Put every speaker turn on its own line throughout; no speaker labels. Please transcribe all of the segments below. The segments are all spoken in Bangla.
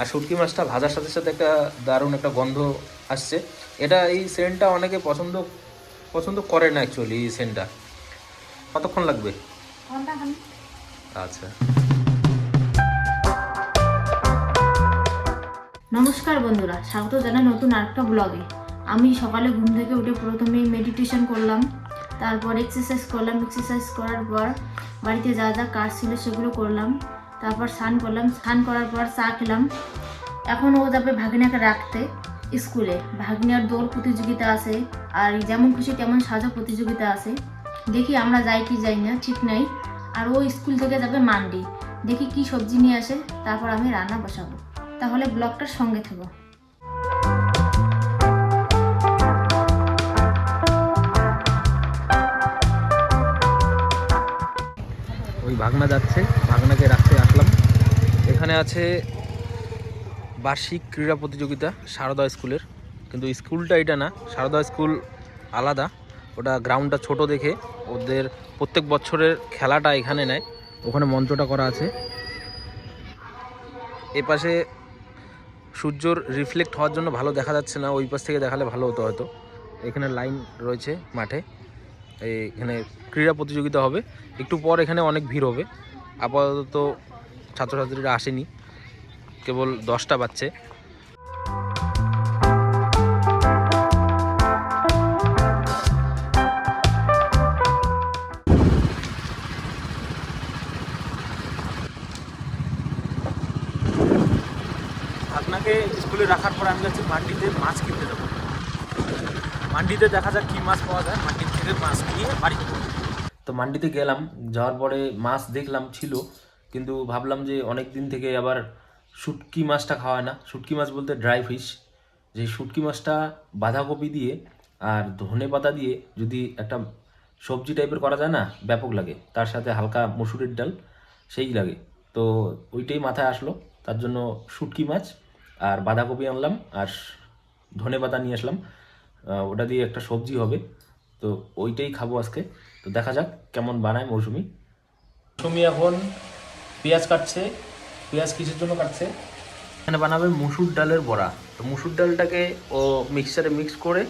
আর শুটকি মাছটা ভাজার সাথে সাথে একটা দারুণ একটা গন্ধ আসছে। এটা এই সেন্টটা অনেকে পছন্দ পছন্দ করে না অ্যাকচুয়ালি এই সেন্টটা। কতক্ষণ লাগবে? আচ্ছা।
নমস্কার বন্ধুরা স্বাগত জানাই নতুন আরেকটা ব্লগে আমি সকালে ঘুম থেকে উঠে প্রথমেই মেডিটেশন করলাম তারপর এক্সারসাইজ করলাম। এক্সারসাইজ করার পর বাড়িতে যা যা কাজ ছিল সেগুলো করলাম। তারপর স্নান করলাম। স্নান করার পর চা খেলাম। এখন ও যাবে ভাগিনাকে রাখতে স্কুলে। ভাগিনার দৌড় প্রতিযোগিতা আছে আর যেমন খুশি তেমন সাজা প্রতিযোগিতা আছে। দেখি আমরা যাই কি যাই না, ঠিক নাই। আর ও স্কুল থেকে যাবে মান্ডি। দেখি কি সবজি নিয়ে আসে, তারপর আমি রান্না বসাবো। তাহলে ব্লগটার সঙ্গে থেকো
ওই ভাগনা যাচ্ছে ভাগনাকে রাখতে আসলাম এখানে আছে বার্ষিক ক্রীড়া প্রতিযোগিতা সারদা স্কুলের। কিন্তু স্কুলটা এটা না, সারদা স্কুল আলাদা। ওটা গ্রাউন্ডটা ছোট দেখে ওদের প্রত্যেক বছরের খেলাটা এখানে নেয়। ওখানে মঞ্চটা করা আছে। এ পাশে সূর্যর রিফ্লেক্ট হওয়ার জন্য ভালো দেখা যাচ্ছে না, ওই পাশ থেকে দেখালে ভালো হতো হয়তো। এখানে লাইন রয়েছে মাঠে। এখানে ক্রীড়া প্রতিযোগিতা হবে। একটু পর এখানে অনেক ভিড় হবে। আপাতত ছাত্রছাত্রীরা আসেনি। কেবল দশটা বাচ্চে আপনাকে স্কুলে রাখার পর আমি যাচ্ছি মান্ডিতে মাছ কিনতে যাব। মান্ডিতে দেখা যাক কী মাছ পাওয়া যায়। মান্ডির থেকে মাছ নিয়ে বাড়ি। তো মান্ডিতে গেলাম যাওয়ার পরে মাছ দেখলাম ছিল কিন্তু ভাবলাম যে অনেক দিন থেকে আবার শুটকি মাছটা খাওয়ায় না। শুটকি মাছ বলতে ড্রাই ফিশ যে শুটকি মাছটা বাঁধাকপি দিয়ে আর ধনে পাতা দিয়ে যদি একটা সবজি টাইপের করা যায় না, ব্যাপক লাগে। তার সাথে হালকা মসুরের ডাল, সেই লাগে। তো ওইটাই মাথায় আসলো। তার জন্য শুটকি মাছ আর বাঁধাকপি আনলাম আর ধনে পাতা নিয়ে আসলাম। ওটা দিয়ে একটা সবজি হবে। তো ওইটাই খাব আজকে। তো দেখা যাক কেমন বানায় মৌসুমি। মৌসুমি এখন পেঁয়াজ কাটছে। পেঁয়াজ কিসের জন্য কাটছে? এখানে বানাবে মুসুর ডালের বড়া। তো মুসুর ডালটাকে ও মিক্সচারে মিক্স করে,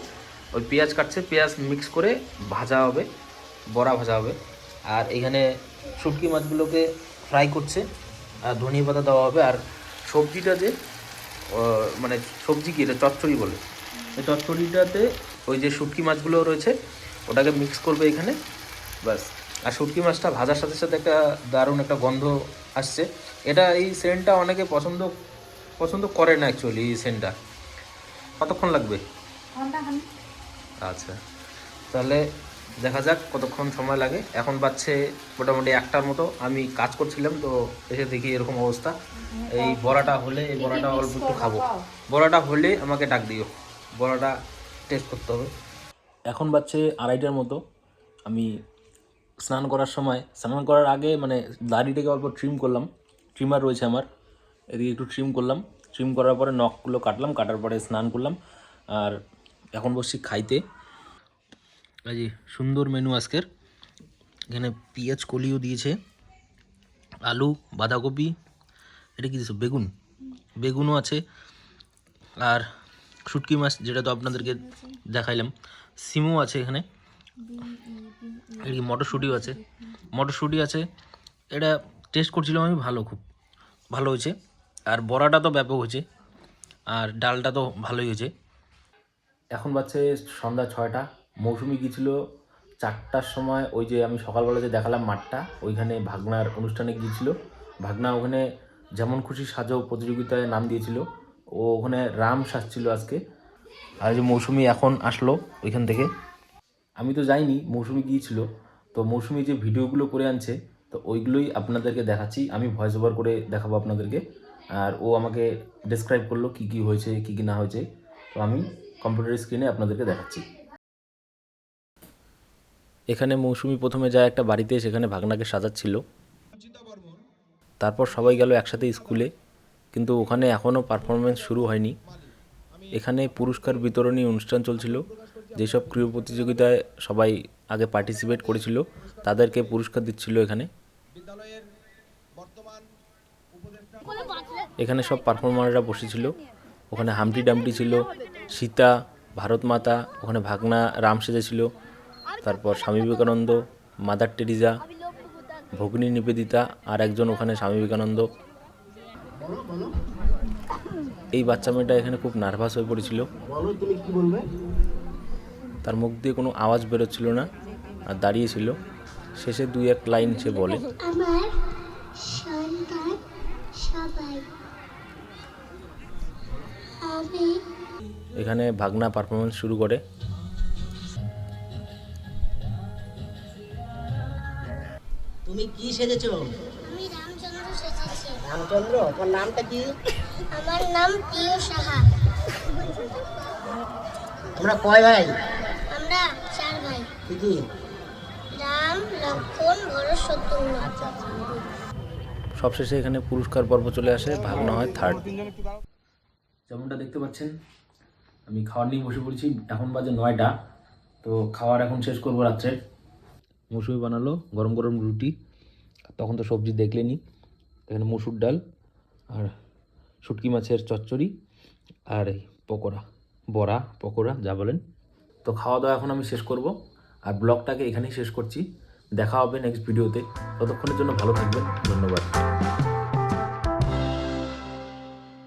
ওই পেঁয়াজ কাটছে, পেঁয়াজ মিক্স করে ভাজা হবে, বড়া ভাজা হবে। আর এখানে শুটকি মাছগুলোকে ফ্রাই করছে, আর ধনিয়া পাতা দেওয়া হবে। আর সবজিটা যে মানে সবজি কি এটা চচ্চড়ি বলে। এই চচ্চড়িটাতে ওই যে শুটকি মাছগুলো রয়েছে, ওটাকে মিক্স করবে এখানে, ব্যাস। আর শুটকি মাছটা ভাজার সাথে সাথে একটা দারুণ একটা গন্ধ আসছে। এটা এই সেন্টটা অনেকে পছন্দ পছন্দ করে না অ্যাকচুয়ালি এই সেন্টটা। কতক্ষণ লাগবে? আচ্ছা। তাহলে দেখা যাক কতক্ষণ সময় লাগে। এখন বাচ্চে মোটামুটি একটার মতো। আমি কাজ করছিলাম তো এসে দেখি এরকম অবস্থা। এই বড়াটা হলে এই বড়াটা অল্প একটু খাব। বড়াটা হলে আমাকে ডাক দিও। বড়াটা টেস্ট করতে হবে। এখন বাচ্চে আড়াইটার মতো। আমি স্নান করার সময়, স্নান করার আগে মানে দাড়িটাকে অল্প ট্রিম করলাম। ট্রিমার রয়েছে আমার। এদিকে একটু ট্রিম করলাম। ট্রিম করার পরে নখগুলো কাটলাম, কাটার পরে স্নান করলাম। আর এখন বসছি খাইতে। এই সুন্দর মেনু আজকের। এখানে পেঁয়াজ কলিও দিয়েছে, আলু, বাঁধাকপি, এটা কি দিয়েছে? বেগুন। বেগুনও আছে। আর শুটকি মাছ, যেটা তো আপনাদেরকে দেখাইলাম। সিমও আছে এখানে। এদিকে মটরশুঁটিও আছে। মটরশুঁটি আছে। এটা টেস্ট করছিলাম আমি ভালো খুব। ভালো হয়েছে। আর বড়াটা তো ব্যাপক হয়েছে। আর ডালটা তো ভালোই হয়েছে। এখন বাচ্চে সন্ধ্যা ছয়টা। মৌসুমি গিয়েছিল চারটার সময় ওই যে আমি সকালবেলা যে দেখালাম মাঠটা, ওইখানে ভাগনার অনুষ্ঠানে গিয়েছিল ভাগনা ওখানে যেমন খুশি সাজো প্রতিযোগিতায় নাম দিয়েছিল। ও ওখানে রাম সাজছিল আজকে। আর যে মৌসুমি এখন আসলো ওইখান থেকে। আমি তো যাইনি, মৌসুমি গিয়েছিল। তো মৌসুমি যে ভিডিওগুলো করে আনছে, তো ওইগুলোই আপনাদেরকে দেখাচ্ছি। আমি ভয়েস ওভার করে দেখাবো আপনাদেরকে। আর ও আমাকে ডেসক্রাইব করল কি কি হয়েছে, কি কি না হয়েছে। তো আমি কম্পিউটার স্ক্রিনে আপনাদেরকে দেখাচ্ছি। এখানে মৌসুমি প্রথমে যায় একটা বাড়িতে, সেখানে ভাগনাকে সাজাচ্ছিল। তারপর সবাই গেল একসাথে স্কুলে। কিন্তু ওখানে এখনও পারফরমেন্স শুরু হয়নি। এখানে পুরস্কার বিতরণী অনুষ্ঠান চলছিল। যেসব ক্রীড়া প্রতিযোগিতায় সবাই আগে পার্টিসিপেট করেছিল, তাদেরকে পুরস্কার দিচ্ছিল এখানে। এখানে সব পারফর্মাররা বসেছিল। ওখানে হামটি ডামটি ছিল, সীতা, ভারত মাতা, ওখানে ভাগনা রাম সেজেছিল, তারপর স্বামী বিবেকানন্দ, মাদার টেরিজা, ভগ্নী নিবেদিতা আর একজন ওখানে স্বামী বিবেকানন্দ। এই বাচ্চা মেয়েটা এখানে খুব নার্ভাস হয়ে পড়েছিল। তার মুখ দিয়ে কোনো আওয়াজ বেরোচ্ছিল না আর দাঁড়িয়েছিল। শেষে দুই এক লাইন সে বলে
আমার সন্তান সবাই। আমি
এখানে ভাগনা পারফরমেন্স শুরু করে।
তুমি কি সেজেছো?
আমি রামচন্দ্র সেজেছি।
রামচন্দ্র তোমার নামটা কি?
আমার নাম প্রিয় সাহা।
তোমরা কয় ভাই?
আমরা চার ভাই।
কি কি
রাম লক্ষ্মণ ভরত শত্রুঘ্ন
সবশেষে এখানে পুরস্কার পর্ব চলে আসে ভাগনা হয় থার্ড যেমনটা দেখতে পাচ্ছেন আমি খাওয়ার নিয়ে বসে পড়েছি এখন বাজে নয়টা। তো খাওয়ার এখন শেষ করব রাত্রে। মৌসুমি বানালো গরম গরম রুটি তখন তো সবজি দেখলেনি। এখানে মসুর ডাল আর শুটকি মাছের চচ্চড়ি আর এই পকোড়া বড়া পকোড়া যা বলেন। তো খাওয়া দাওয়া এখন আমি শেষ করব আর ব্লগটাকে এখানেই শেষ করছি। দেখা হবে নেক্সট ভিডিওতে ততক্ষণের জন্য ভালো থাকবেন। ধন্যবাদ।